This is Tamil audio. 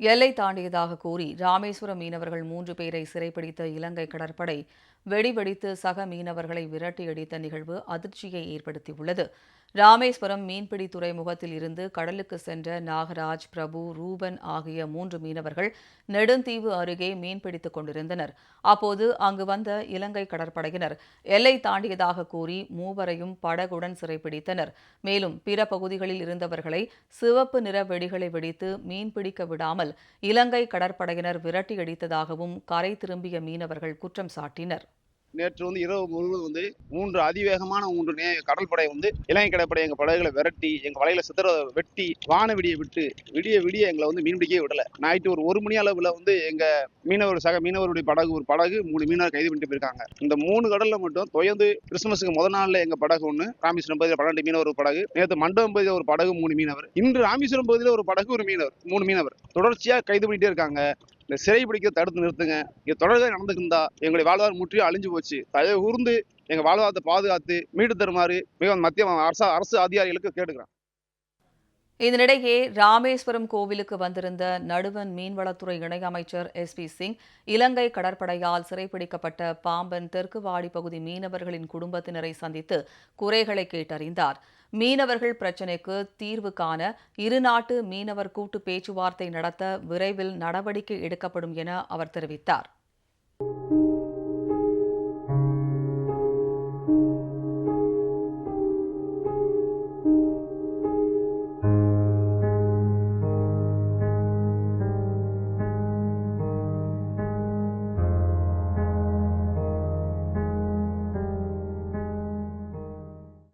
எல்லை தாண்டியதாக கூறி ராமேஸ்வரம் மீனவர்கள் மூன்று பேரை சிறைப்பிடித்த இலங்கை கடற்படை வெடிவெடித்து சக மீனவர்களை விரட்டியடித்த நிகழ்வு அதிர்ச்சியை ஏற்படுத்தியுள்ளது. ராமேஸ்வரம் மீன்பிடி துறைமுகத்தில் இருந்து கடலுக்கு சென்ற நாகராஜ் பிரபு ரூபன் ஆகிய மூன்று மீனவர்கள் நெடுந்தீவு அருகே மீன்பிடித்துக் கொண்டிருந்தனர். அப்போது அங்கு வந்த இலங்கை கடற்படையினர் எல்லை தாண்டியதாக கூறி மூவரையும் படகுடன் சிறைப்பிடித்தனர். மேலும் பிற பகுதிகளில் இருந்தவர்களை சிவப்பு நிற வெடிகளை வெடித்து மீன்பிடிக்க விடாமல் இலங்கை கடற்படையினர் விரட்டியடித்ததாகவும் கரை திரும்பிய மீனவர்கள் குற்றம் சாட்டினர். நேற்று வந்து இரவு முழுவதும் வந்து மூன்று அதிவேகமான மூன்று நே கடற்படை வந்து இலங்கை கடற்படை எங்க படகுகளை விரட்டி எங்க வலையில சித்திர வெட்டி வான விடிய விட்டு விடிய விடிய எங்களை வந்து மீன் பிடிக்கவே விடல. நைட்டு ஒரு ஒரு மணி அளவுல வந்து எங்க மீனவர் சக மீனவருடைய படகு ஒரு படகு மூணு மீனவர் கைது பண்ணிட்டு போயிருக்காங்க. இந்த மூணு கடல்ல மட்டும் தொயந்து கிறிஸ்துமஸுக்கு முத நாள்ல எங்க படகு ஒண்ணு ராமேஸ்வரம் பகுதியில் பன்னெண்டு மீனவர் ஒரு படகு நேற்று மண்டபம் பகுதியில் ஒரு படகு மூணு மீனவர். இன்று ராமேஸ்வரம் பகுதியில் ஒரு படகு ஒரு மீனவர் மூணு மீனவர். தொடர்ச்சியா கைது பண்ணிட்டே இருக்காங்க. இந்த சிறை பிடிக்க தடுத்து நிறுத்துங்க. இது தொடர்ந்து நடந்துட்டு எங்களுடைய வாழ்வாதாரம் முற்றிலும் அழிஞ்சு போச்சு. தயவு கூர்ந்து எங்க வாழ்வாதாரத்தை பாதுகாத்து மீட்டு தருமாறு மிக மத்திய அரசு அரசு அதிகாரிகளுக்கு கேட்டுக்கிறேன். இதனிடையே ராமேஸ்வரம் கோவிலுக்கு வந்திருந்த நடுவன் மீன்வளத்துறை இணையமைச்சர் எஸ் பி சிங் இலங்கை கடற்படையால் சிறைப்பிடிக்கப்பட்ட பாம்பன் தெற்குவாடி பகுதி மீனவர்களின் குடும்பத்தினரை சந்தித்து குறைகளை கேட்டறிந்தார். மீனவர்கள் பிரச்சினைக்கு தீர்வு காண இருநாட்டு மீனவர் கூட்டு பேச்சுவார்த்தை நடத்த விரைவில் நடவடிக்கை எடுக்கப்படும் என அவர் தெரிவித்தார்.